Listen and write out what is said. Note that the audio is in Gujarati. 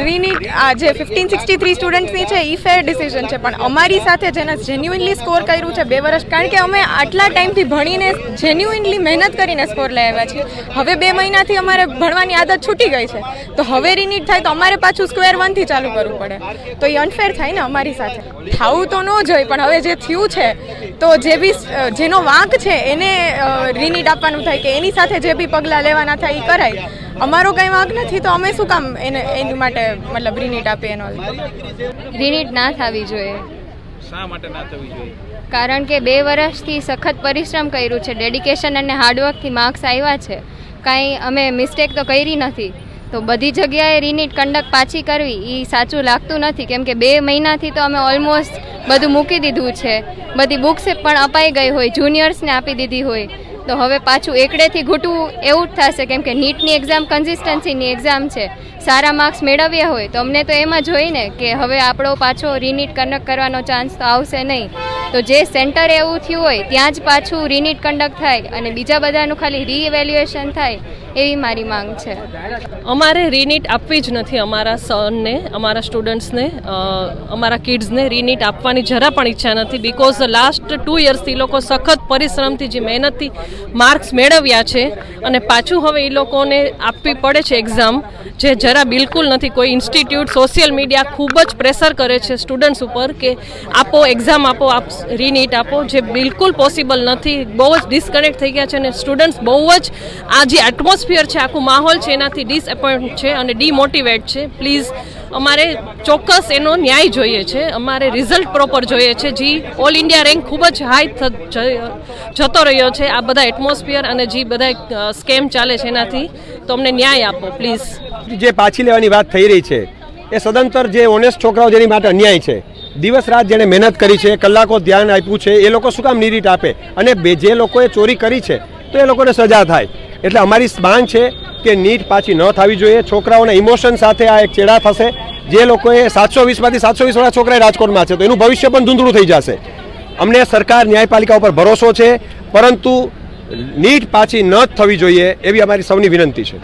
રીની આ જે ફિફ્ટીન સિક્સટી થ્રી સ્ટુડન્ટ્સની છે એ ફેર ડિસિઝન છે. પણ અમારી સાથે જેને જેન્યુઇનલી સ્કોર કર્યું છે બે વર્ષ, કારણ કે અમે આટલા ટાઈમથી ભણીને જેન્યુઇનલી મહેનત કરીને સ્કોર લઈ આવ્યા છીએ. હવે બે મહિનાથી અમારે ભણવાની આદત છૂટી ગઈ છે. તો હવે રીનીટ થાય તો અમારે પાછું સ્ક્વેર વનથી ચાલુ કરવું પડે. તો એ અનફેર થાય ને અમારી સાથે. થવું તો ન જોઈએ પણ હવે જે થયું છે, તો જે બી જેનો વાંક છે, એને રીનીટ આપવાનું થાય કે એની સાથે જે બી પગલાં લેવાના થાય એ કરાય. અમારો કંઈ વાંક નથી તો અમે શું કામ એને એની માટે મતલબ રિનીટ આપીએ એનો? રિનીટ ના થવી જોઈએ. શા માટે ના થવી જોઈએ? કારણ કે બે વર્ષથી સખત પરિશ્રમ કર્યું છે ડેડિકેશન અને હાર્ડવર્કથી માર્ક્સ આવ્યા છે. કાંઈ અમે મિસ્ટેક તો કરી નથી. તો બધી જગ્યાએ રિનીટ કંડક્ટ પાછી કરવી એ સાચું લાગતું નથી. કેમ કે બે મહિનાથી તો અમે ઓલમોસ્ટ બધું મૂકી દીધું છે. બધી બુક્સ પણ અપાઈ ગઈ હોય જુનિયર્સને આપી દીધી હોય. તો હવે પાછું એકડેથી ઘૂંટવું એવું જ થશે, કેમ કે નીટની એક્ઝામ કન્સિસ્ટન્સીની એક્ઝામ છે. સારા માર્ક્સ મેળવ્યા હોય તો અમને તો એમાં જોઈને કે હવે આપણો પાછો રિનીટ કનેક્ટ કરવાનો ચાન્સ તો આવશે નહીં. તો જે સેન્ટર એવું થયું હોય, ત્યાં જ પાછું રિનીટ કન્ડક્ટ થાય અને બીજા બધાનું ખાલી રીઇવેલ્યુએશન થાય એવી મારી માંગ છે. અમારે રીનીટ આપવી જ નથી અમારા સનને અમારા સ્ટુડન્ટ્સને અમારા કિડ્સને રીનીટ આપવાની જરા પણ ઈચ્છા નથી બિકોઝ લાસ્ટ ટુ યર્સથી લોકો સખત પરિશ્રમથી જે મહેનતથી માર્ક્સ મેળવ્યા છે અને પાછું હવે એ લોકોને આપવી પડે છે એક્ઝામ જે જરા બિલકુલ નથી, કોઈ ઇન્સ્ટિટ્યૂટ સોશિયલ મીડિયા ખૂબ જ પ્રેશર કરે છે સ્ટુડન્ટ્સ ઉપર કે આપો એક્ઝામ આપો, આપ રીનીટ આપો, જે બિલકુલ પોસિબલ નથી, બહુ જ ડિસ્કનેક્ટ થઈ ગયા છે અને સ્ટુડન્ટ્સ બહુ જ આ જે એટમોસ્ફિયર છે, આખું માહોલ છે, એનાથી ડિસએપોઇન્ટ છે અને ડિમોટિવેટ છે. પ્લીઝ અમારે ચોક્કસ એનો ન્યાય જોઈએ છે, અમારે રિઝલ્ટ પ્રોપર જોઈએ છે. જે ઓલ ઇન્ડિયા રેન્ક ખૂબ જ હાઈ જતો રહ્યો છે આ બધા એટમોસ્ફિયર અને જે બધા સ્કેમ ચાલે છે એનાથી. તો અમને ન્યાય આપો પ્લીઝ જે પાછી લેવાની વાત થઈ રહી છે, એ સદંતર જે ઓનેસ્ટ છોકરાઓ જેની માટે અન્યાય છે, દિવસ રાત જેણે મહેનત કરી છે, કલાકો ધ્યાન આપ્યું છે, એ લોકો શું કામ નિરીટ આપે? અને બે જે લોકોએ ચોરી કરી છે, તો એ લોકોને સજા થાય. એટલે અમારી માંગ છે કે નીટ પાછી ન થવી જોઈએ. છોકરાઓના ઇમોશન સાથે આ એક ચેડા થશે. જે લોકોએ સાતસો વીસમાંથી સાતસો વીસ વાળા છોકરા રાજકોટમાં છે, તો એનું ભવિષ્ય પણ ધૂંધળું થઈ જશે. અમને સરકાર ન્યાયપાલિકા ઉપર ભરોસો છે, પરંતુ નીટ પાછી ન થવી જોઈએ એવી અમારી સૌની વિનંતી છે.